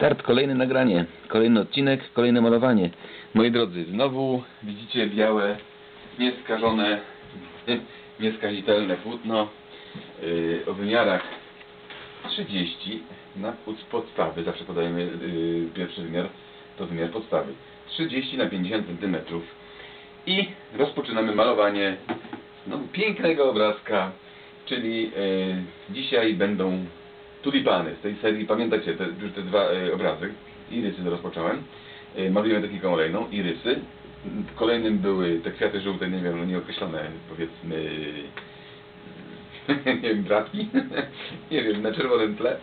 Start, kolejne nagranie, kolejny odcinek, kolejne malowanie. Moi drodzy, znowu widzicie białe, nieskażone, nieskazitelne płótno yy, o wymiarach 30 na podstawy. Zawsze podajemy yy, pierwszy wymiar, to wymiar podstawy. 30 na 50 cm. I rozpoczynamy malowanie no, pięknego obrazka, czyli yy, dzisiaj będą tulipany z tej serii, pamiętacie te, już te dwa e, obrazy, irysy rozpocząłem, e, malujemy techniką olejną, irysy, kolejnym były te kwiaty żółte, nie wiem, no nieokreślone, powiedzmy, nie wiem, bratki, nie wiem, na czerwonym tle.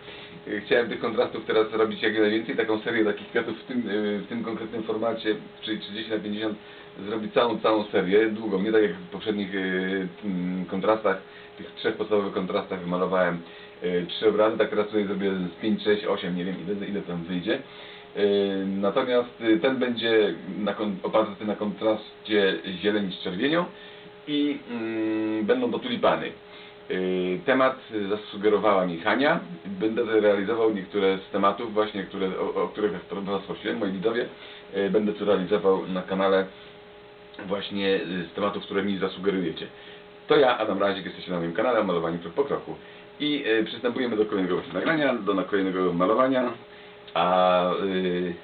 Chciałem tych kontrastów teraz robić jak najwięcej, taką serię takich kwiatów w tym, e, w tym konkretnym formacie, czyli 30 na 50 zrobić całą, całą serię, długą, nie tak jak w poprzednich e, kontrastach, tych trzech podstawowych kontrastach wymalowałem trzy obrazy, tak tutaj zrobię z 5, 6, 8, nie wiem ile, ile tam wyjdzie. E, Natomiast e, ten będzie na, oparty na kontraście zieleni z czerwienią i mm, będą to tulipany. E, Temat zasugerowała mi Hania. Będę realizował niektóre z tematów właśnie, które, o, o których Was prosiłem, moi widzowie. E, Będę to realizował na kanale właśnie z tematów, które mi zasugerujecie. To ja, Adam Razik, jesteście na moim kanale o malowaniu krok po kroku. I y, przystępujemy do kolejnego właśnie nagrania, do kolejnego malowania. A y,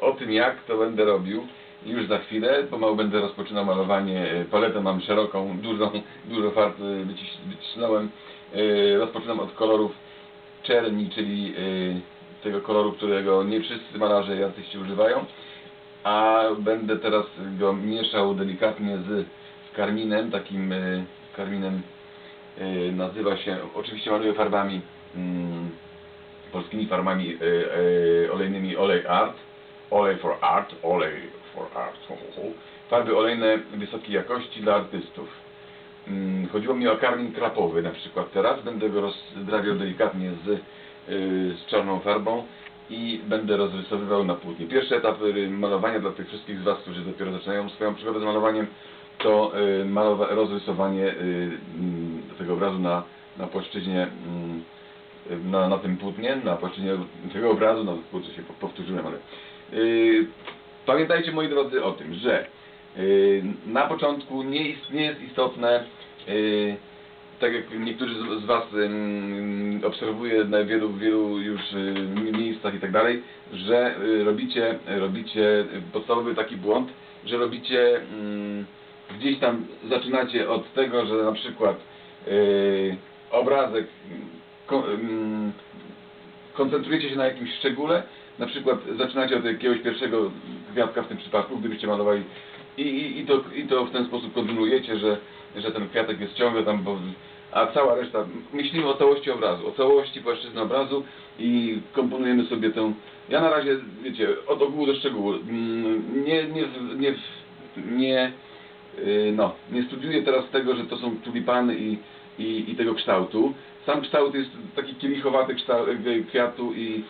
o tym jak to będę robił już za chwilę. Pomału będę rozpoczynał malowanie. Y, Paletę mam szeroką, dużą, dużo farb wyciś, wycisnąłem. Rozpoczynam od kolorów czerni, czyli tego koloru, którego nie wszyscy malarze i artyści używają a będę teraz go mieszał delikatnie z karminem, takim karminem nazywa się, oczywiście maluję farbami, mm, polskimi farbami y, y, olejnymi Olej Art, Olej for Art, Olej for Art, farby olejne wysokiej jakości dla artystów. Mm, Chodziło mi o karmin krapowy na przykład teraz, będę go rozdrabiał delikatnie z, y, z czarną farbą i będę rozrysowywał na płótnie. Pierwszy etap y, malowania dla tych wszystkich z Was, którzy dopiero zaczynają swoją przygodę z malowaniem, to y, malowa- rozrysowanie y, mm, tego obrazu na, na płaszczyźnie, mm, na, na tym płótnie, na płaszczyźnie tego obrazu, no kurczę się po- powtórzyłem, ale y, pamiętajcie moi drodzy o tym, że y, na początku nie, ist, nie jest istotne y, tak jak niektórzy z, z Was ym, obserwuję na wielu, wielu już y, miejscach i tak dalej, że y, robicie, robicie podstawowy taki błąd, że robicie ym, gdzieś tam zaczynacie od tego, że na przykład obrazek. Ko, ym, koncentrujecie się na jakimś szczególe, na przykład zaczynacie od jakiegoś pierwszego kwiatka w tym przypadku, gdybyście malowali i, i, i, to, i to w ten sposób kontynuujecie, że, że ten kwiatek jest ciągle tam, bo, a cała reszta, myślimy o całości obrazu, o całości płaszczyzny obrazu i komponujemy sobie tę, ja na razie, wiecie, od ogółu do szczegółu, mm, nie, nie, nie, nie, no, nie studiuję teraz tego, że to są tulipany i, i, i tego kształtu. Sam kształt jest taki kielichowaty kształt, y, kwiatu i,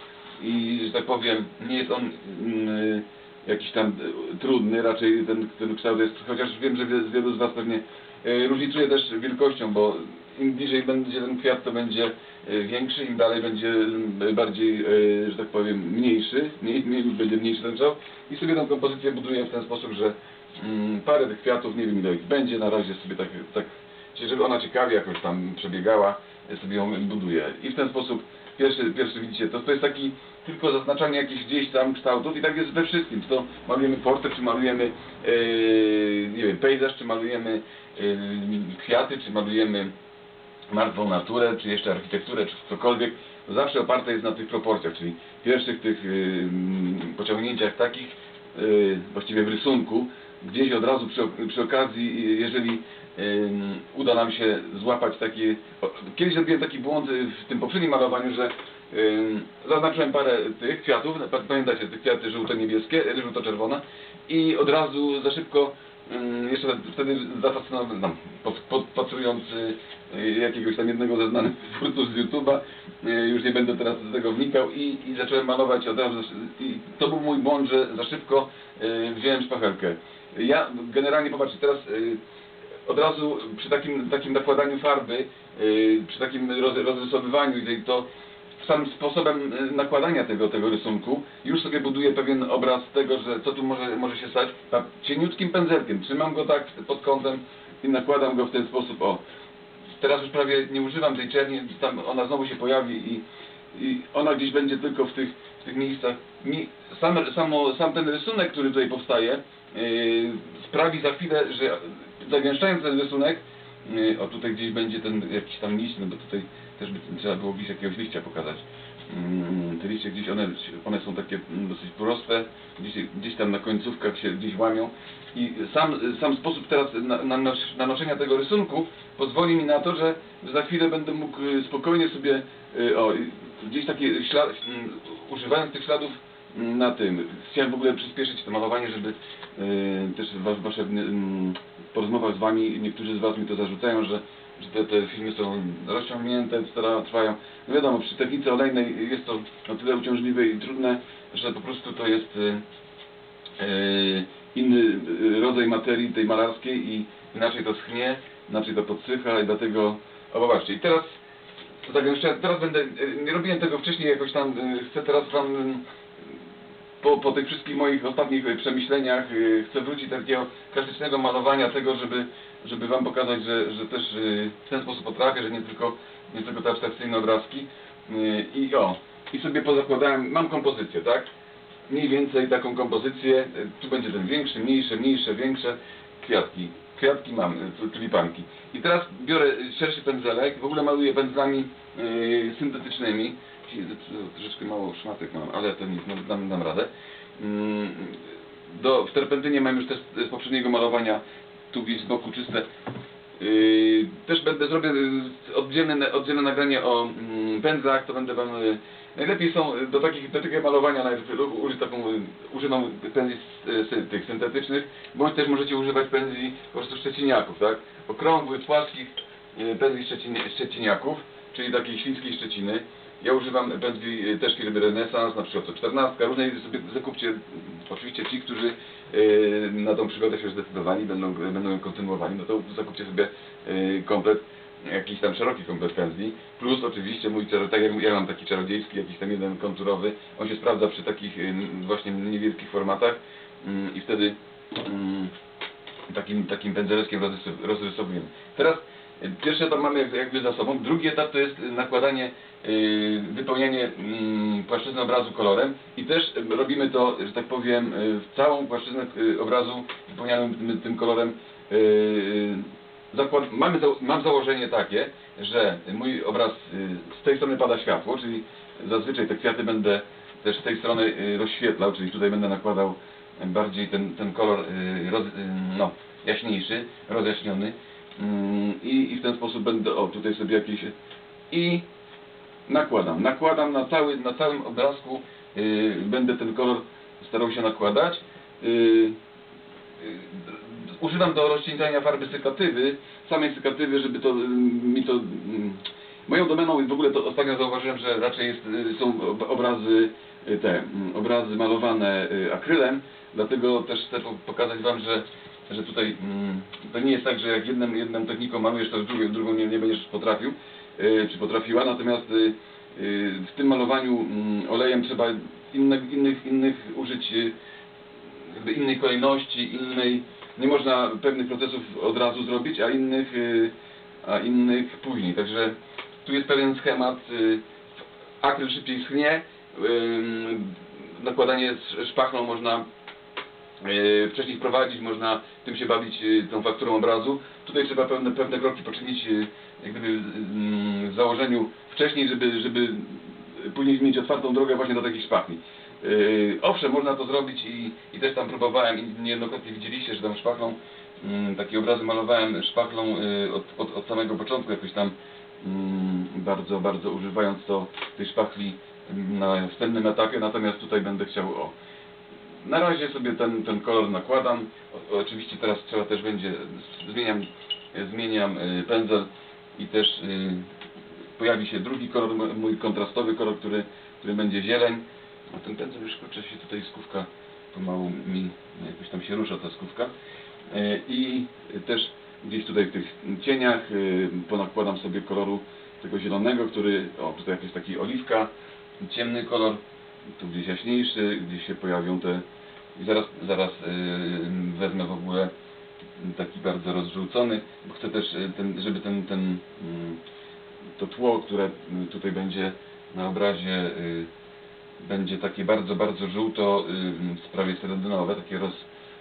i, że tak powiem, nie jest on mm, jakiś tam y, trudny, raczej ten, ten kształt jest, chociaż wiem, że wie- wielu z Was pewnie y, różnicuje też wielkością, bo im bliżej będzie ten kwiat, to będzie y, większy, im dalej będzie y, bardziej, y, że tak powiem, mniejszy, mniej, mniej, będzie mniejszy ten kształt i sobie tą kompozycję buduję w ten sposób, że parę tych kwiatów, nie wiem ile ich będzie, na razie sobie tak, tak żeby ona ciekawie jakoś tam przebiegała, sobie ją buduję. I w ten sposób pierwszy, pierwszy widzicie, to, to jest taki tylko zaznaczanie jakichś gdzieś tam kształtów i tak jest we wszystkim. Czy to malujemy portret, czy malujemy yy, nie wiem, pejzaż, czy malujemy yy, kwiaty, czy malujemy martwą naturę, czy jeszcze architekturę, czy cokolwiek, zawsze oparte jest na tych proporcjach, czyli pierwszych tych yy, pociągnięciach takich, yy, właściwie w rysunku, gdzieś od razu przy, przy okazji, yy, jeżeli uda nam się złapać takie... Kiedyś zrobiłem taki błąd yy, w tym poprzednim malowaniu, że zaznaczyłem parę tych kwiatów, pa- pamiętacie, te kwiaty żółto-niebieskie, yy, żółto-czerwone i od razu za szybko jeszcze wtedy zafascynowany, no, pod, pod, patrując y, jakiegoś tam jednego ze znanych twórców z YouTube'a, y, już nie będę teraz do tego wnikał i, i zacząłem malować od razu, i to był mój błąd, że za szybko y, wziąłem szpachelkę. Ja generalnie, popatrzcie, teraz y, od razu przy takim, takim nakładaniu farby, y, przy takim roz, rozrysowywaniu, to samym sposobem y, nakładania tego, tego rysunku już sobie buduję pewien obraz tego, że co tu może, może się stać. Cieniutkim pędzelkiem trzymam go tak pod kątem i nakładam go w ten sposób. O, teraz już prawie nie używam tej czerni, tam ona znowu się pojawi i, i ona gdzieś będzie tylko w tych, w tych miejscach. Mi, sam, samo, sam ten rysunek, który tutaj powstaje, sprawi za chwilę, że zagęszczając ten rysunek, yy, o tutaj gdzieś będzie ten jakiś tam liść, no bo tutaj też by trzeba było gdzieś jakiegoś liścia pokazać. Mm, Te liście gdzieś one, one są takie mm, dosyć proste, gdzieś, gdzieś tam na końcówkach się gdzieś łamią i sam, sam sposób teraz na, na, nos- nanoszenia tego rysunku pozwoli mi na to, że za chwilę będę mógł spokojnie sobie y, o, gdzieś takie ślad, mm, używając tych śladów na tym. Chciałem w ogóle przyspieszyć to malowanie, żeby y, też wa, wasze mm, po rozmowach z wami, niektórzy z was mi to zarzucają, że, że te, te filmy są rozciągnięte, stara- trwają. No wiadomo, przy technice olejnej jest to o tyle uciążliwe i trudne, że po prostu to jest y, y, inny y, rodzaj materii tej malarskiej i inaczej to schnie, inaczej to podsycha i dlatego, o popatrzcie, i teraz tak jeszcze, teraz będę, y, nie robiłem tego wcześniej jakoś tam, y, chcę teraz wam y, po, po tych wszystkich moich ostatnich y, przemyśleniach y, chcę wrócić do takiego klasycznego malowania tego, żeby, żeby wam pokazać, że, że też y, w ten sposób potrafię, że nie tylko, nie tylko te abstrakcyjne obrazki i o, i sobie pozakładałem, mam kompozycję, tak? Mniej więcej taką kompozycję, tu będzie ten większy, mniejsze, mniejsze, większe, kwiatki, kwiatki mam, y, tu- tulipanki. I teraz biorę y, szerszy pędzelek, w ogóle maluję pędzlami y, syntetycznymi, to- troszeczkę mało szmatek mam, ale to nic, no, dam, dam radę. Mm, Do, w terpentynie mam już też z poprzedniego malowania, tu gdzieś z boku czyste. Yy, też będę zrobię y, oddzielne, oddzielne nagranie o mm, pędzlach, to będę wam y, najlepiej są do takich do takiego malowania najlepiej użyć taką użyną pędzli tych syntetycznych, bądź też możecie używać pędzli po prostu szczeciniaków, tak? Okrągłych, płaskich y, pędzli szczecin, szczeciniaków, czyli takiej świńskiej szczeciny. Ja używam pędzli y, też firmy Renesans, na przykład to 14, różnej sobie zakupcie, oczywiście ci, którzy y, na tą przygodę się zdecydowali, będą, będą ją kontynuowali, no to zakupcie sobie komplet, jakiś tam szeroki komplet pędzli, plus oczywiście mój czaro, tak jak ja mam taki czarodziejski, jakiś tam jeden konturowy, on się sprawdza przy takich y, właśnie niewielkich formatach mm, i wtedy mm, takim, takim pędzeleczkiem rozrys- rozrysowujemy. Teraz y, pierwszy etap mamy jak- jakby za sobą, drugi etap to jest nakładanie, y, wypełnianie mm, płaszczyzny obrazu kolorem i też robimy to, że tak powiem, w całą płaszczyznę obrazu wypełnianą tym, tym kolorem. Zakład, mamy, mam założenie takie, że mój obraz y, z tej strony pada światło, czyli zazwyczaj te kwiaty będę też z tej strony y, rozświetlał, czyli tutaj będę nakładał bardziej ten, ten kolor y, roz, no, jaśniejszy, rozjaśniony. Mm, i, i w ten sposób będę, o tutaj sobie jakieś i nakładam, nakładam na, cały, na całym obrazku będę ten kolor starał się nakładać używam do rozcieńczania farby sykatywy, samej sykatywy, żeby to y, mi to mm, moją domeną i w ogóle to ostatnio zauważyłem, że raczej jest, y, są ob- obrazy y, te mm, obrazy malowane y, akrylem, dlatego też chcę po- pokazać wam, że że tutaj mm, to nie jest tak, że jak jedną, jedną techniką malujesz, to drugą, drugą nie, nie będziesz potrafił, y, czy potrafiła, natomiast y, y, w tym malowaniu mm, olejem trzeba inne, innych, innych użyć y, innej kolejności, innej, nie można pewnych procesów od razu zrobić, a innych, y, a innych później. Także tu jest pewien schemat, y, akryl szybciej schnie, nakładanie z szpachlą można y, wcześniej wprowadzić, można tym się bawić tą fakturą obrazu. Tutaj trzeba pewne, pewne kroki poczynić jak gdyby w założeniu wcześniej, żeby, żeby później mieć otwartą drogę właśnie do takich szpachli. Yy, owszem, można to zrobić i, i też tam próbowałem i niejednokrotnie widzieliście, że tam szpachlą, mm, takie obrazy malowałem szpachlą yy, od, od, od samego początku jakoś tam mm, bardzo, bardzo używając to tej szpachli na wstępnym etapie, natomiast tutaj będę chciał o na razie sobie ten, ten kolor nakładam. O, oczywiście teraz trzeba też będzie, zmieniam, zmieniam y, pędzel i też y, pojawi się drugi kolor, mój kontrastowy kolor, który, który będzie zieleń. A ten pędzel już kurczę się tutaj skówka pomału mi jakoś tam się rusza ta skówka. Y, I też gdzieś tutaj w tych cieniach y, ponakładam sobie koloru tego zielonego, który, o tutaj jakiś taki oliwka, ciemny kolor, tu gdzieś jaśniejszy, gdzieś się pojawią te i zaraz, zaraz yy, wezmę w ogóle taki bardzo rozrzucony, bo chcę też, ten, żeby ten, ten mm, to tło, które tutaj będzie na obrazie y, będzie takie bardzo, bardzo żółto y, prawie seledynowe, takie roz,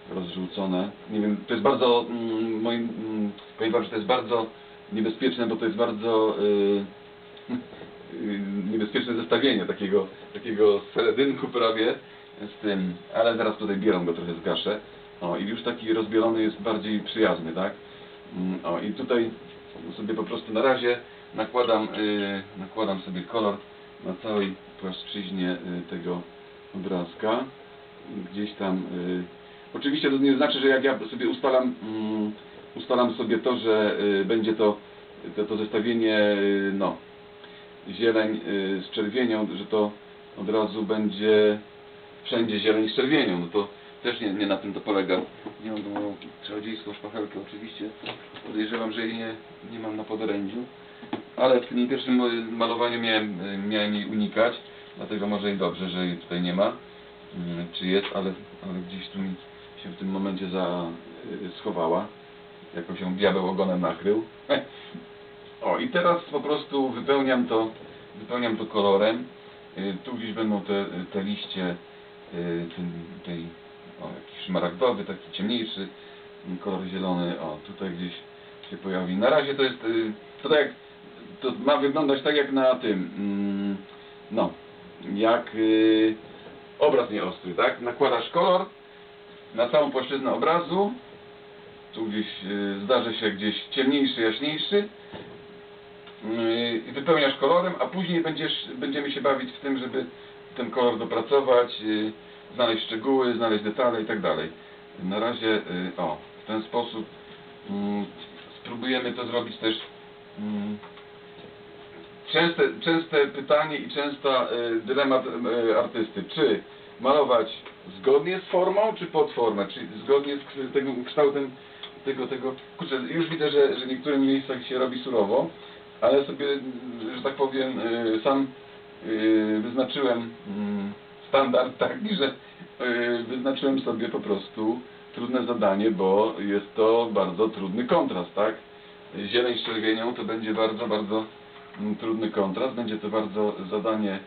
rozrzucone. Nie wiem, to jest bardzo, mm, moim, mm, że to jest bardzo niebezpieczne, bo to jest bardzo y, y, niebezpieczne zestawienie takiego, takiego seledynku prawie z tym, ale zaraz tutaj bierą go trochę zgaszę. O, i już taki rozbielony jest bardziej przyjazny, tak? Mm, O, i tutaj sobie po prostu na razie nakładam, y, nakładam sobie kolor na całej płaszczyźnie y, tego obrazka. Gdzieś tam, y, oczywiście to nie znaczy, że jak ja sobie ustalam, mm, ustalam sobie to, że y, będzie to, to, to zestawienie, no, zieleń z czerwienią, że to od razu będzie wszędzie zieleń z czerwienią, no to też nie, nie na tym to polega. Nie mam moją czarodziejską szpachelkę oczywiście, podejrzewam, że jej nie, nie mam na podorędziu, ale w tym pierwszym malowaniu miałem, miałem jej unikać, dlatego może i dobrze, że jej tutaj nie ma, Mm, czy jest, ale, ale gdzieś tu mi się w tym momencie za, y, schowała, jako się diabeł ogonem nakrył. O i teraz po prostu wypełniam to, wypełniam to kolorem. Y, Tu gdzieś będą te, te liście y, tym, tej, o jakiś szmaragdowy, taki ciemniejszy kolor zielony, o tutaj gdzieś się pojawi. Na razie to jest, to tak jak, to ma wyglądać tak jak na tym, mm, no, jak y, obraz nieostry, tak? Nakładasz kolor na całą płaszczyznę obrazu, tu gdzieś y, zdarzy się gdzieś ciemniejszy, jaśniejszy yy, i wypełniasz kolorem, a później będziesz, będziemy się bawić w tym, żeby ten kolor dopracować, znaleźć szczegóły, znaleźć detale i tak dalej. Na razie, o, w ten sposób mm, spróbujemy to zrobić też mm, częste, częste pytanie i częsta y, dylemat y, artysty, czy malować zgodnie z formą, czy pod formę, czyli zgodnie z tego kształtem tego, tego, kurczę, już widzę, że, że w niektórych miejscach się robi surowo, ale sobie, że tak powiem, y, sam wyznaczyłem mm, standard taki, że wyznaczyłem sobie po prostu trudne zadanie, bo jest to bardzo trudny kontrast, tak? Zieleń z czerwienią to będzie bardzo, bardzo trudny kontrast, będzie to bardzo zadanie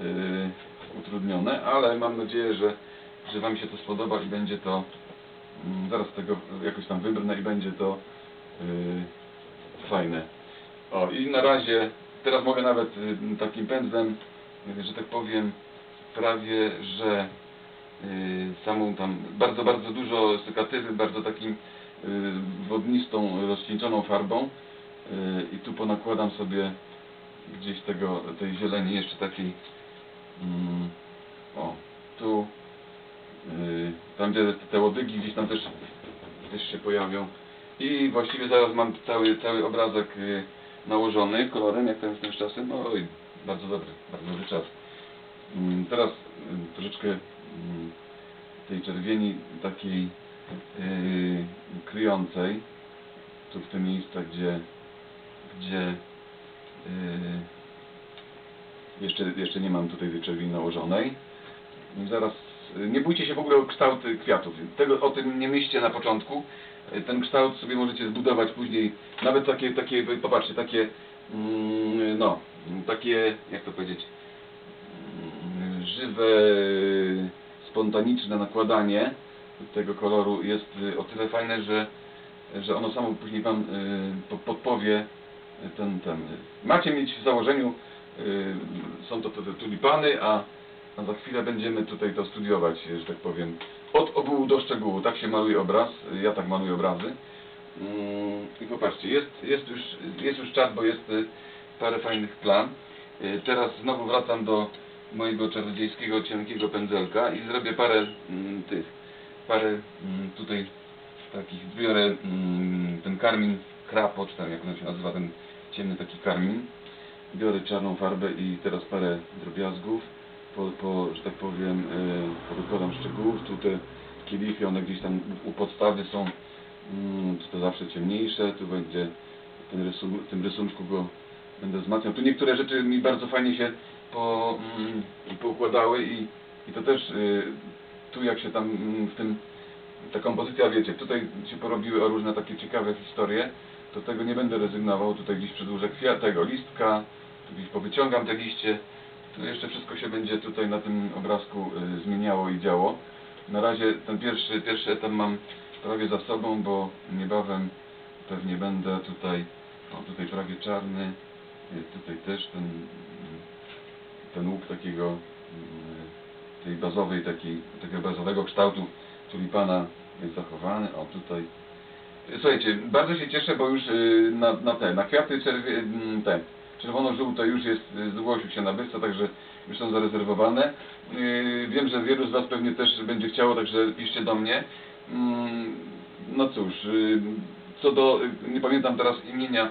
y, utrudnione, ale mam nadzieję, że, że Wam się to spodoba i będzie to Mm, Zaraz tego jakoś tam wybrnę i będzie to yy, fajne. O i na razie, teraz mogę nawet y, takim pędzlem, y, że tak powiem, prawie, że y, samą tam, bardzo, bardzo dużo stykatywy, bardzo takim y, wodnistą, rozcieńczoną farbą y, i tu ponakładam sobie gdzieś tego, tej zieleni jeszcze takiej mm, o, tu Yy, tam gdzie te łodygi gdzieś tam też, też się pojawią i właściwie zaraz mam cały, cały obrazek yy, nałożony kolorem, jak tam jestem z czasem, oj, bardzo dobry, bardzo dobry czas. Yy, Teraz yy, troszeczkę yy, tej czerwieni takiej yy, kryjącej, tu w te miejsca, gdzie, gdzie jeszcze, jeszcze nie mam tutaj tej czerwieni nałożonej. Zaraz, y, nie bójcie się w ogóle o kształty kwiatów. Tego, o tym nie myślcie na początku. Y, Ten kształt sobie możecie zbudować później. Nawet takie, takie popatrzcie, takie, mm, no, takie, jak to powiedzieć, mm, żywe, spontaniczne nakładanie tego koloru jest o tyle fajne, że, że ono samo później Wam po- podpowie ten, ten. Macie mieć w założeniu, y, są to te tulipany, a a za chwilę będziemy tutaj to studiować, że tak powiem, od ogółu do szczegółu. Tak się maluje obraz, ja tak maluję obrazy. Mm, I popatrzcie, jest, jest, już, jest już czas, bo jest y, parę fajnych plan. Y, Teraz znowu wracam do mojego czarodziejskiego cienkiego pędzelka i zrobię parę mm, tych, parę mm, tutaj takich, biorę mm, ten karmin krapo, czy tam jak on się nazywa, ten ciemny taki karmin. Biorę czarną farbę i teraz parę drobiazgów po, po, że tak powiem, e, powykładam szczegółów. Tu te kielichy, one gdzieś tam u podstawy są, mm, to zawsze ciemniejsze. Tu będzie ten rysun, w tym rysunku go będę wzmacniał. Tu niektóre rzeczy mi bardzo fajnie się po, mm, poukładały i, i to też y, tu jak się tam mm, w tym ta kompozycja, wiecie, tutaj się porobiły o różne takie ciekawe historie, to tego nie będę rezygnował, tutaj gdzieś przedłużę kwiat, tego listka, tu gdzieś powyciągam te liście, to jeszcze wszystko się będzie tutaj na tym obrazku y, zmieniało i działo. Na razie ten pierwszy, pierwszy etap mam prawie za sobą, bo niebawem pewnie będę tutaj, o tutaj prawie czarny, y, tutaj też ten, ten łuk takiego, y, tej bazowej, takiej, takiego bazowego kształtu tulipana jest zachowany, o tutaj. Słuchajcie, bardzo się cieszę, bo już y, na, na te, na kwiaty czerwie, te, czerwono-żółte już jest, y, zgłosił się nabywca, także już są zarezerwowane. Wiem, że wielu z Was pewnie też będzie chciało, także piszcie do mnie. Mm, No cóż, co do, nie pamiętam teraz imienia,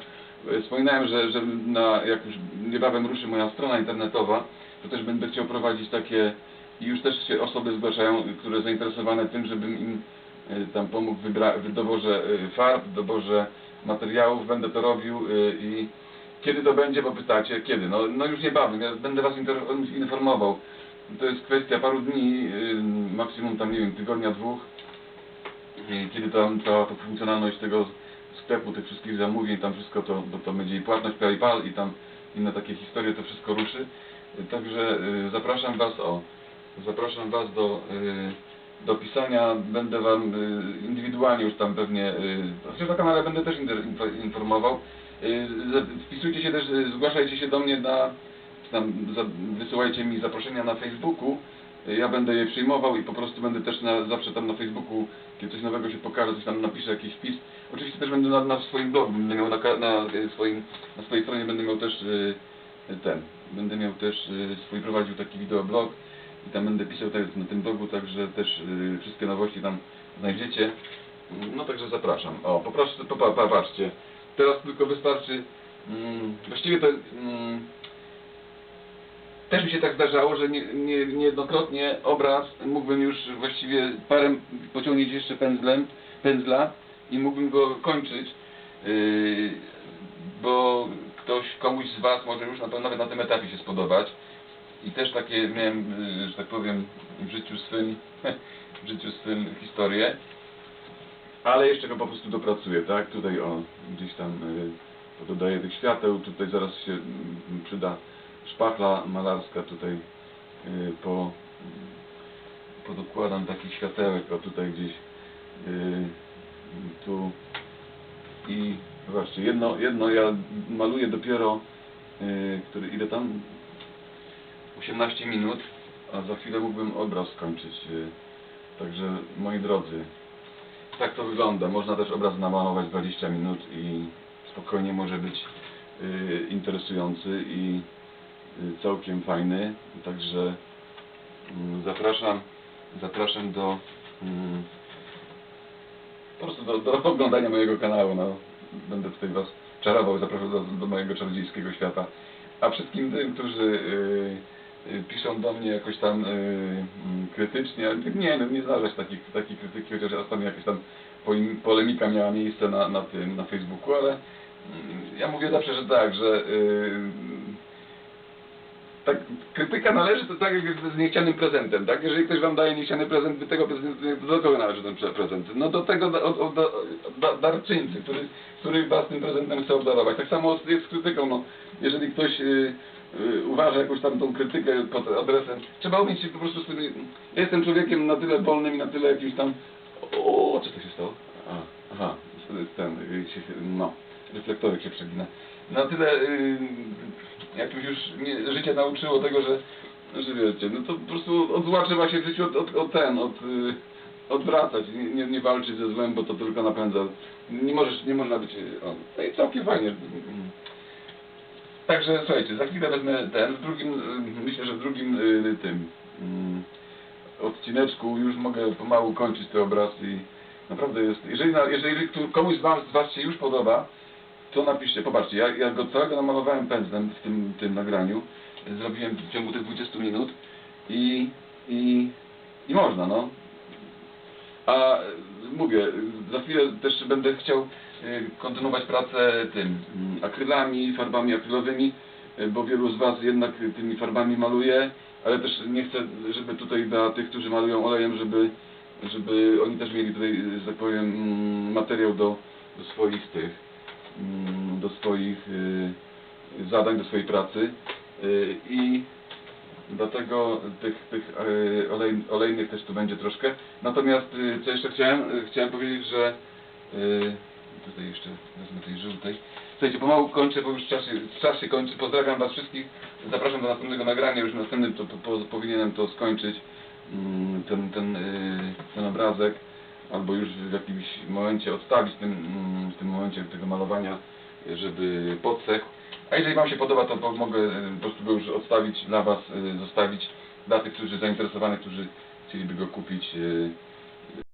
wspominałem, że, że na, jak już niebawem ruszy moja strona internetowa, to też będę chciał prowadzić takie, i już też się osoby zgłaszają, które zainteresowane tym, żebym im tam pomógł w doborze yy, farb, w doborze materiałów, będę to robił yy, i kiedy to będzie, bo pytacie, kiedy? No, no już niebawem, ja będę Was informował. To jest kwestia paru dni, maksimum tam, nie wiem, tygodnia, dwóch, kiedy tam ta, ta funkcjonalność tego sklepu, tych wszystkich zamówień, tam wszystko to, bo to będzie i płatność PayPal i tam inne takie historie, to wszystko ruszy. Także zapraszam Was, o, zapraszam Was do, yy, do pisania, będę Wam yy, indywidualnie już tam pewnie, yy, chociaż na kanale będę też informował. Za- Wpisujcie się też, zgłaszajcie się do mnie na, tam wysyłajcie mi zaproszenia na Facebooku. Ja będę je przyjmował i po prostu będę też na, zawsze tam na Facebooku, kiedy coś nowego się pokaże, coś tam napiszę, jakiś wpis. Oczywiście też będę na, na swoim blogu, będę miał na, na, swoim, na swojej stronie będę miał też ten, będę miał też swój prowadził taki wideoblog i tam będę pisał tak, na tym blogu, także też yy, wszystkie nowości tam znajdziecie. No także zapraszam. O, poproszę, popa- popatrzcie. Teraz tylko wystarczy, mm, właściwie to mm, też mi się tak zdarzało, że nie, nie, niejednokrotnie obraz mógłbym już właściwie parę pociągnięć jeszcze pędzlem, pędzla i mógłbym go kończyć, yy, bo ktoś, komuś z Was może już na pewno nawet na tym etapie się spodobać. I też takie miałem, yy, że tak powiem, w życiu swym, w życiu swym historię. Ale jeszcze go po prostu dopracuję, tak? Tutaj o, gdzieś tam y, dodaję tych świateł, tutaj zaraz się mm, przyda szpachla malarska, tutaj y, po, podokładam takich światełek, o tutaj gdzieś y, tu i zobaczcie, jedno, jedno ja maluję dopiero, y, który ile tam? 18 minut, a za chwilę mógłbym obraz skończyć. y, Także moi drodzy, tak to wygląda. Można też obraz namalować 20 minut i spokojnie może być y, interesujący i y, całkiem fajny. Także mm, zapraszam, zapraszam do mm, po prostu do, do oglądania mojego kanału. No. Będę tutaj Was czarował, zapraszam do, do mojego czarodziejskiego świata. A wszystkim tym, którzy piszą do mnie jakoś tam y, mm, krytycznie, ale nie, no, nie zdarza takich, takiej krytyki, chociaż ostatnio jakaś tam polemika miała miejsce na, na tym, na Facebooku, ale mm, ja mówię zawsze, że tak, że y, tak, krytyka należy to tak jak z niechcianym prezentem, tak? Jeżeli ktoś wam daje niechciany prezent, wy tego do kogo należy ten prezent? No do tego od, od, od, da, darczyńcy, który, który was tym prezentem chce obdarować. Tak samo jest z krytyką, no. Jeżeli ktoś y, y, uważa jakąś tam tą krytykę pod adresem, trzeba umieć się po prostu z tym, ja jestem człowiekiem na tyle wolnym i na tyle jakimś tam, o, co to się stało? Aha, ten, y, no, reflektorek się przegina. Na tyle, y, jak już mnie życie nauczyło tego, że, że wiecie, no to po prostu od zła trzeba się w życiu od, od, od ten, od, y, odwracać, nie, nie, nie walczyć ze złem, bo to tylko napędza. Nie możesz, nie można być, o, no i całkiem fajnie. Także słuchajcie, za chwilę wezmę ten, w drugim, y, myślę, że w drugim y, tym mm, odcineczku już mogę pomału kończyć te obrazy i naprawdę jest, jeżeli, jeżeli komuś z was, z was się już podoba, to napiszcie, popatrzcie, ja, ja go całego namalowałem pędzlem w tym, tym nagraniu, zrobiłem w ciągu tych 20 minut i, i, i można, no. A mówię, za chwilę też będę chciał kontynuować pracę tym mm, akrylami, farbami akrylowymi, y, bo wielu z Was jednak tymi farbami maluje, ale też nie chcę, żeby tutaj dla tych, którzy malują olejem, żeby, żeby oni też mieli tutaj, y, że tak powiem, mm, materiał do, do swoich tych, mm, do swoich y, zadań, do swojej pracy i Dlatego tych, tych olej, olejnych też tu będzie troszkę. Natomiast co jeszcze chciałem? Chciałem powiedzieć, że tutaj jeszcze wezmę tej żółtej. Słuchajcie, pomału kończę, bo już czas się, czas się kończy. Pozdrawiam Was wszystkich. Zapraszam do następnego nagrania. Już następnym to, po, po, powinienem to skończyć. mm, Ten, ten, y, ten obrazek. Albo już w jakimś momencie odstawić tym, mm, w tym momencie tego malowania, żeby podsechł. A jeżeli Wam się podoba, to mogę y, po prostu go już odstawić dla Was, y, zostawić dla tych, którzy zainteresowanych, którzy chcieliby go kupić.